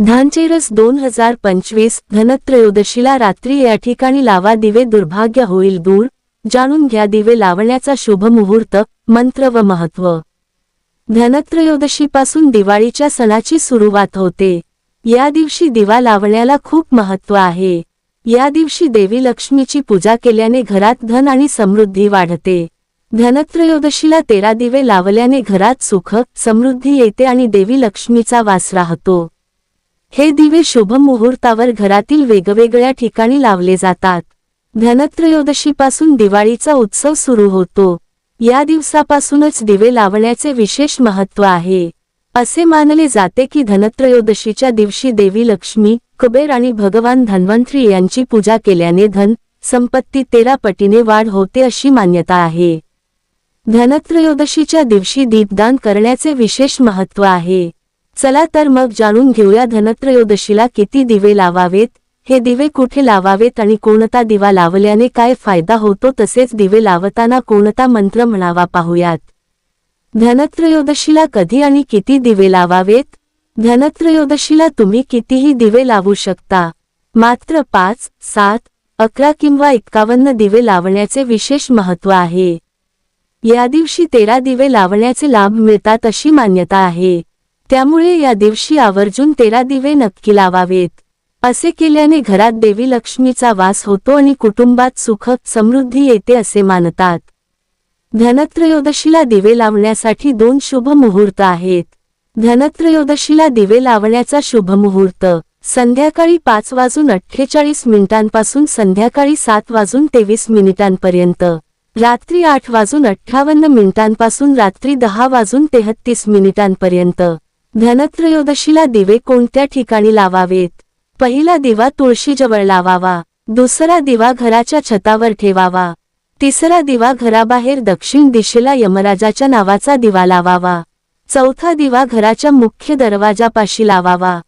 धानचेरस दोन हजार पंचवीस धनत्रयोदशीला रात्री या ठिकाणी लावा दिवे दुर्भाग्य होईल दूर. जाणून घ्या दिवे लावण्याचा शुभ मुहूर्त मंत्र व महत्त्व. धनत्रयोदशीपासून दिवाळीच्या सणाची सुरुवात होते. या दिवशी दिवा लावण्याला खूप महत्त्व आहे. या दिवशी देवी लक्ष्मीची पूजा केल्याने घरात धन आणि समृद्धी वाढते. धनत्रयोदशीला तेरा दिवे लावल्याने घरात सुख समृद्धी येते आणि देवी लक्ष्मीचा वास राहतो. हे दिवे शुभ मुहूर्तावर घरातील वेगवेगळ्या ठिकाणी लावले जातात. धनत्रयोदशीपासून दिवाळीचा उत्सव सुरू होतो. या दिवसापासूनच दिवे लावण्याचे विशेष महत्त्व आहे. असे मानले जाते की धनत्रयोदशीच्या दिवशी देवी लक्ष्मी कुबेर आणि भगवान धन्वंतरी यांची पूजा केल्याने धन संपत्ती तेरा पटीने वाढ होते अशी मान्यता आहे. धनत्रयोदशीच्या दिवशी दीपदान करण्याचे विशेष महत्त्व आहे. चला तर मग जाणून घेऊया धनत्रयोदशीला किती दिवे लावावेत हे दिवे कुठे लावावेत आणि कोणता दिवा लावल्याने काय फायदा होतो तसेच दिवे लावताना कोणता मंत्र म्हणावा पाहूयात. धनत्रयोदशीला कधी आणि किती दिवे लावावेत? धनत्रयोदशीला तुम्ही कितीही दिवे लावू शकता. मात्र पाच सात अकरा किंवा एक्कावन्न दिवे लावण्याचे विशेष महत्त्व आहे. या दिवशी तेरा दिवे लावण्याचे लाभ मिळतात अशी मान्यता आहे. त्यामुळे या दिवशी आवर्जून तेरा दिवे नक्की लावावेत. असे केल्याने घरात देवी लक्ष्मीचा वास होतो आणि कुटुंबात सुख समृद्धी येते असे मानतात. धनत्रयोदशीला दिवे लावण्यासाठी दोन शुभ मुहूर्त आहेत. धनत्रयोदशीला दिवे लावण्याचा शुभ मुहूर्त संध्याकाळी पाच वाजून अठ्ठेचाळीस मिनिटांपासून संध्याकाळी सात वाजून तेवीस मिनिटांपर्यंत रात्री आठ वाजून अठ्ठावन्न मिनिटांपासून रात्री दहा वाजून तेहत्तीस मिनिटांपर्यंत. धनत्रयोदशीला दिवे कोणत्या ठिकाणी लावावेत? पहिला दिवा तुळशीजवळ लावावा दुसरा दिवा घराच्या छतावर ठेवावा तिसरा दिवा घराबाहेर दक्षिण दिशेला यमराजाच्या नावाचा दिवा लावावा चौथा दिवा घराच्या मुख्य दरवाजापाशी लावावा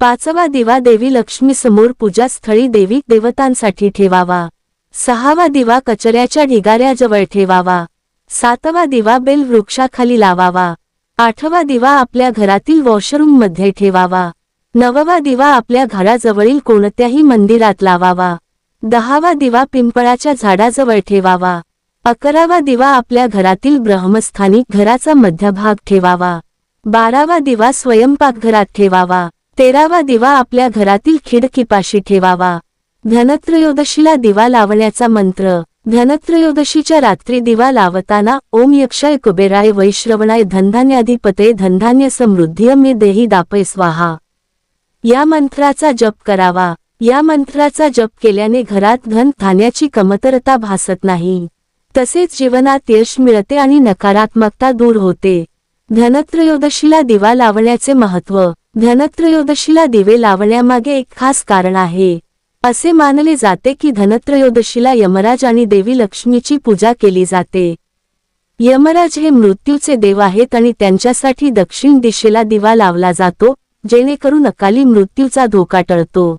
पाचवा दिवा देवी लक्ष्मी समोर पूजास्थळी देवी देवतांसाठी ठेवावा सहावा दिवा कचऱ्याच्या ढिगाऱ्याजवळ ठेवावा सातवा दिवा बेल वृक्षाखाली लावावा आठवा दिवा आपल्या घरातील वॉशरूममध्ये ठेवावा. नववा दिवा आपल्या घराजवळील कोणत्याही मंदिरात लावावा. दहावा दिवा पिंपळाच्या झाडाजवळ ठेवावा. अकरावा दिवा आपल्या घरातील ब्रह्मस्थानी घराचा मध्यभाग ठेवावा. बारावा दिवा स्वयंपाकघरात ठेवावा. तेरावा दिवा आपल्या घरातील खिडकीपाशी ठेवावा. धनत्रयोदशीला दिवा लावण्याचा मंत्र. धनत्रयोदशीच्या रात्री दिवा लावताना ओम यक्षाय कुबेराय वैश्रवणाय धनधान्याधिपते धनधान्य समृद्धी मे देही दापय स्वाहा. या मंत्राचा जप करावा. या मंत्राचा जप केल्याने घरात धन धान्याची कमतरता भासत नाही. तसेच जीवनात यश मिळते आणि नकारात्मकता दूर होते. धनत्रयोदशीला दिवा लावण्याचे महत्त्व धनत्रयोदशीला दिवे लावण्यामागे एक खास कारण आहे. असे मानले जाते की धनत्रयोदशीला यमराज आणि देवी लक्ष्मीची पूजा केली जाते. यमराज हे मृत्यूचे देव आहेत आणि त्यांच्यासाठी दक्षिण दिशेला दिवा लावला जातो जेणेकरून अकाली मृत्यूचा धोका टळतो.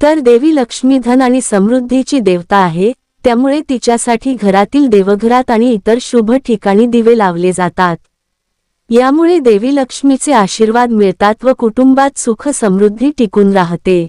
तर देवी लक्ष्मी धन आणि समृद्धीची देवता आहे त्यामुळे तिच्यासाठी घरातील देवघरात आणि इतर शुभ ठिकाणी दिवे लावले जातात. यामुळे देवी लक्ष्मीचे आशीर्वाद मिळतात व कुटुंबात सुख समृद्धी टिकून राहते.